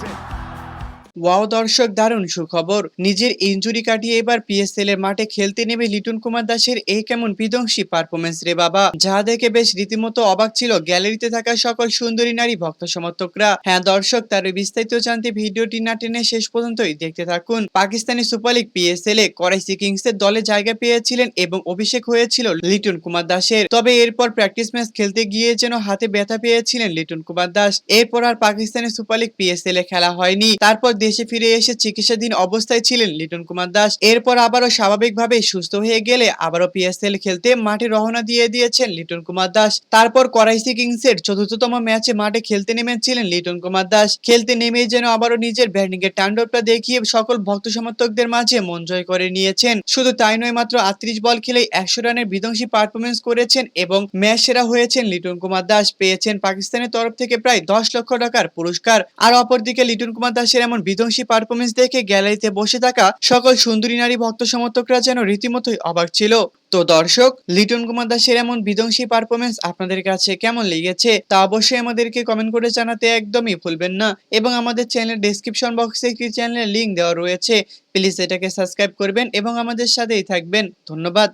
gets it. Wow, দর্শক, দারুণ সুখবর। নিজের ইনজুরি কাটিয়ে এবার পিএসএল এর মাঠে খেলতে নেমে লিটন কুমার দাসের এই কেমন বিধ্বংসী পারফরমেন্স রে বাবা। যা দেখে বেশ রীতিমতো অবাক ছিল গ্যালারিতে থাকা সকল সুন্দরী নারী ভক্ত সমর্থকরা। হ্যাঁ দর্শক, তার বিস্তারিত জানতে ভিডিওটি না টেনে শেষ পর্যন্তই দেখতে থাকুন। পাকিস্তানি সুপার লিগ পিএসএল এ করাইসি কিংস এর দলে জায়গা পেয়েছিলেন এবং অভিষেক হয়েছিল লিটন কুমার দাসের। তবে এরপর প্র্যাকটিস ম্যাচ খেলতে গিয়ে যেন হাতে ব্যথা পেয়েছিলেন লিটন কুমার দাস। এরপর আর পাকিস্তানি সুপার লিগ পিএসএল এ খেলা হয়নি। তারপর দেশে ফিরে এসে চিকিৎসাধীন অবস্থায় ছিলেন লিটন কুমার দাস। এরপর আবারও স্বাভাবিকভাবে সুস্থ হয়ে গেলে আবারও পিএসএল খেলতে মাঠে রওনা দিয়ে দিয়েছেন লিটন কুমার দাস। তারপর করাইসি কিংসের চতুর্থতম ম্যাচে মাঠে খেলতে নেমেছিলেন লিটন কুমার দাস। খেলতে নেমেই যেন আবারও নিজের ব্যাটিং এর তাণ্ডবটা দেখিয়ে সকল ভক্ত সমর্থকদের মাঝে মন জয় করে নিয়েছেন। শুধু তাই নয়, মাত্র আটত্রিশ বল খেলেই একশো রানের বিধ্বংসী পারফরমেন্স করেছেন এবং ম্যাচ সেরা হয়েছেন লিটন কুমার দাস। পেয়েছেন পাকিস্তানের তরফ থেকে প্রায় দশ লক্ষ টাকার পুরস্কার। আর অপরদিকে লিটন কুমার দাসের এমন বিধ্বংসী পারফরমেন্স দেখে গ্যালারিতে বসে থাকা সকল সুন্দরী নারী ভক্ত সমর্থকরা যেন রীতিমতোই অবাক ছিল। তো দর্শক, লিটন কুমার দাসের এমন বিধ্বংসী পারফরমেন্স আপনাদের কাছে কেমন লেগেছে তা অবশ্যই আমাদেরকে কমেন্ট করে জানাতে একদমই ভুলবেন না। এবং আমাদের চ্যানেলের ডেসক্রিপশন বক্সে একটি চ্যানেলের লিংক দেওয়া রয়েছে। প্লিজ এটাকে সাবস্ক্রাইব করবেন এবং আমাদের সাথেই থাকবেন। ধন্যবাদ।